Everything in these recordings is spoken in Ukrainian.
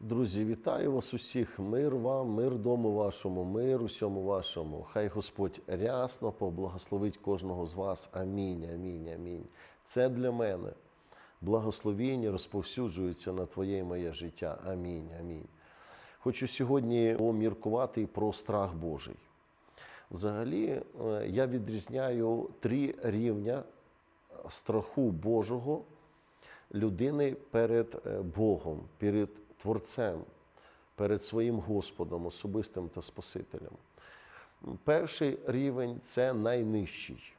Друзі, вітаю вас усіх. Мир вам, мир дому вашому, мир усьому вашому. Хай Господь рясно поблагословить кожного з вас. Амінь, амінь, амінь. Це для мене. Благословіння розповсюджується на твоє і моє життя. Амінь, амінь. Хочу сьогодні поміркувати про страх Божий. Взагалі, е, я відрізняю три рівня страху Божого людини перед е, Богом, перед Творцем, перед своїм Господом, особистим та Спасителем. Перший рівень це найнижчий.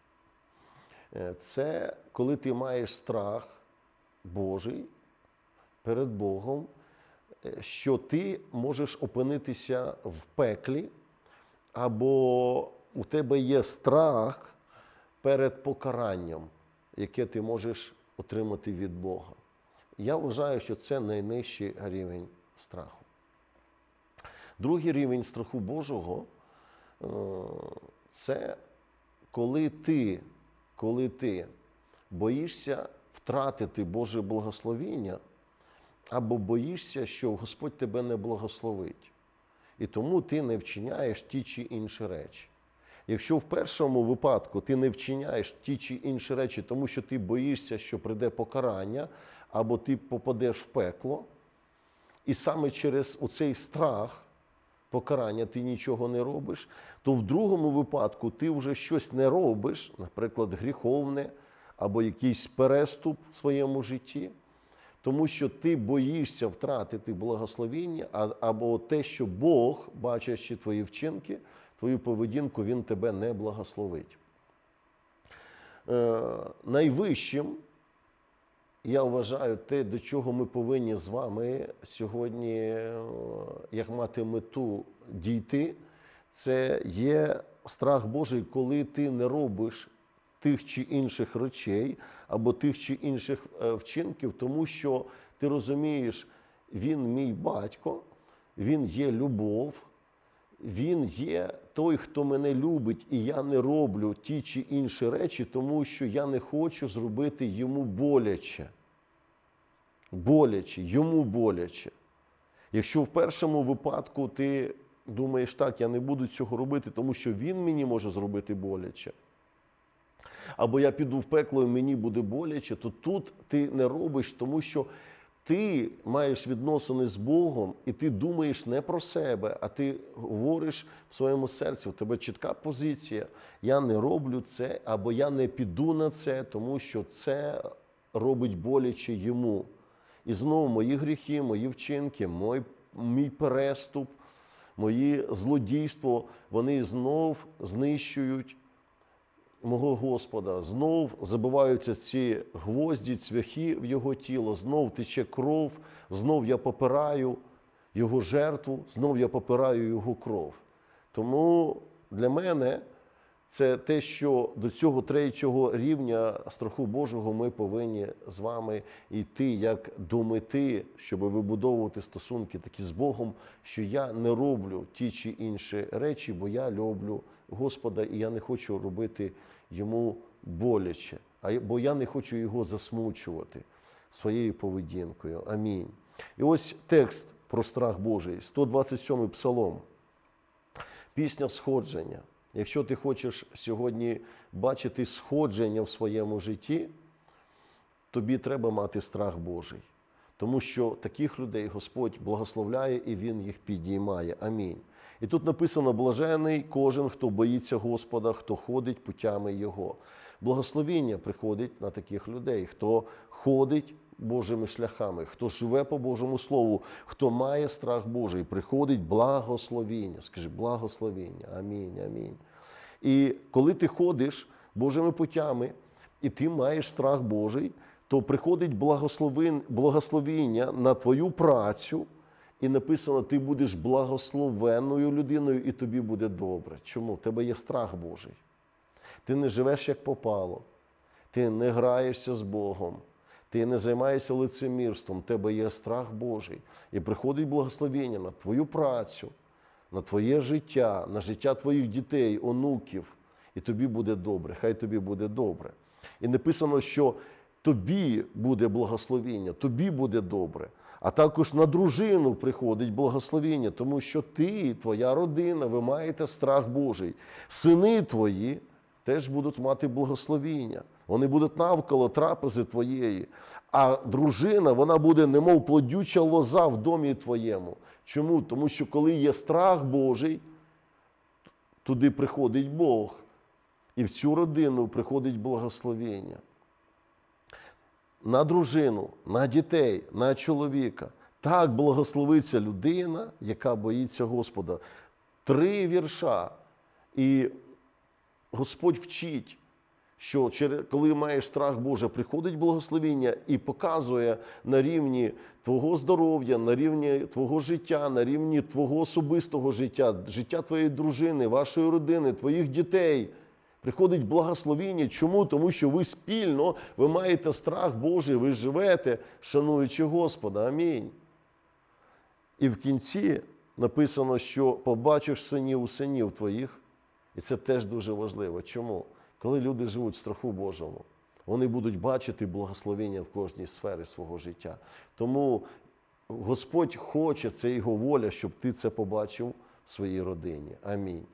Е, Це коли ти маєш страх Божий перед Богом, е, що ти можеш опинитися в пеклі, або у тебе є страх перед покаранням, яке ти можеш отримати від Бога. Я вважаю, що це найнижчий рівень страху. Другий рівень страху Божого е, це коли ти, коли ти боїшся втратити Боже благословіння, або боїшся, що Господь тебе не благословить. І тому ти не вчиняєш ті чи інші речі. Якщо в першому випадку ти не вчиняєш ті чи інші речі, тому що ти боїшся, що прийде покарання, або ти попадеш в пекло, і саме через оцей страх покарання ти нічого не робиш, то в другому випадку ти вже щось не робиш, наприклад, гріховне або якийсь переступ в своєму житті, тому що ти боїшся втратити благословіння, або те, що Бог, бачачи твої вчинки, твою поведінку, Він тебе не благословить. Е, найвищим я вважаю те, до чого ми повинні з вами сьогодні, е, як мати мету дійти, це є страх Божий, коли ти не робиш тих чи інших речей або тих чи інших е, вчинків, тому що ти розумієш, він мій батько, він є любов, він є той, хто мене любить, і я не роблю ті чи інші речі, тому що я не хочу зробити йому боляче. Боляче, йому боляче. Якщо в першому випадку ти думаєш, так, я не буду цього робити, тому що він мені може зробити боляче. Або я піду в пекло і мені буде боляче, то тут ти не робиш, тому що ти маєш відносини з Богом, і ти думаєш не про себе, а ти говориш в своєму серці, у тебе чітка позиція. Я не роблю це, або я не піду на це, тому що це робить боляче йому. І знову мої гріхи, мої вчинки, мой, мій переступ, мої злодійство, вони знов знищують мого Господа. Знов забиваються ці гвозді, цвяхи в його тіло, знов тече кров, знов я попираю його жертву, знов я попираю його кров. Тому для мене це те, що до цього третього рівня страху Божого ми повинні з вами йти як до мети, щоб вибудовувати стосунки такі з Богом, що я не роблю ті чи інші речі, бо я люблю Господа і я не хочу робити йому боляче, бо я не хочу його засмучувати своєю поведінкою. Амінь. І ось текст про страх Божий, 127 псалом. Пісня сходження. Якщо ти хочеш сьогодні бачити сходження в своєму житті, тобі треба мати страх Божий. Тому що таких людей Господь благословляє і Він їх підіймає. Амінь. І тут написано: блажений кожен, хто боїться Господа, хто ходить путями Його. Благословіння приходить на таких людей, хто ходить Божими шляхами, хто живе по Божому Слову, хто має страх Божий, приходить благословіння. Скажи, благословіння. Амінь, амінь. І коли ти ходиш Божими путями, і ти маєш страх Божий, то приходить благословіння на твою працю, і написано, ти будеш благословенною людиною, і тобі буде добре. Чому? В тебе є страх Божий. Ти не живеш як попало, ти не граєшся з Богом, ти не займаєшся лицемірством, в тебе є страх Божий. І приходить благословення на твою працю, на твоє життя, на життя твоїх дітей, онуків, і тобі буде добре. Хай тобі буде добре. І написано, що тобі буде благословіння, тобі буде добре. А також на дружину приходить благословіння, тому що ти твоя родина, ви маєте страх Божий. Сини твої теж будуть мати благословіння. Вони будуть навколо трапези твоєї. А дружина, вона буде немов плодюча лоза в домі твоєму. Чому? Тому що коли є страх Божий, туди приходить Бог. І в цю родину приходить благословення. На дружину, на дітей, на чоловіка. Так благословиться людина, яка боїться Господа. Три вірша. І Господь вчить, що коли маєш страх Божий, приходить благословіння і показує на рівні твого здоров'я, на рівні твого життя, на рівні твого особистого життя, життя твоєї дружини, вашої родини, твоїх дітей. Приходить благословіння. Чому? Тому що ви спільно, ви маєте страх Божий, ви живете, шануючи Господа. Амінь. І в кінці написано, що побачиш синів у синів твоїх, і це теж дуже важливо. Чому? Коли люди живуть в страху Божому, вони будуть бачити благословення в кожній сфері свого життя. Тому Господь хоче, це його воля, щоб ти це побачив в своїй родині. Амінь.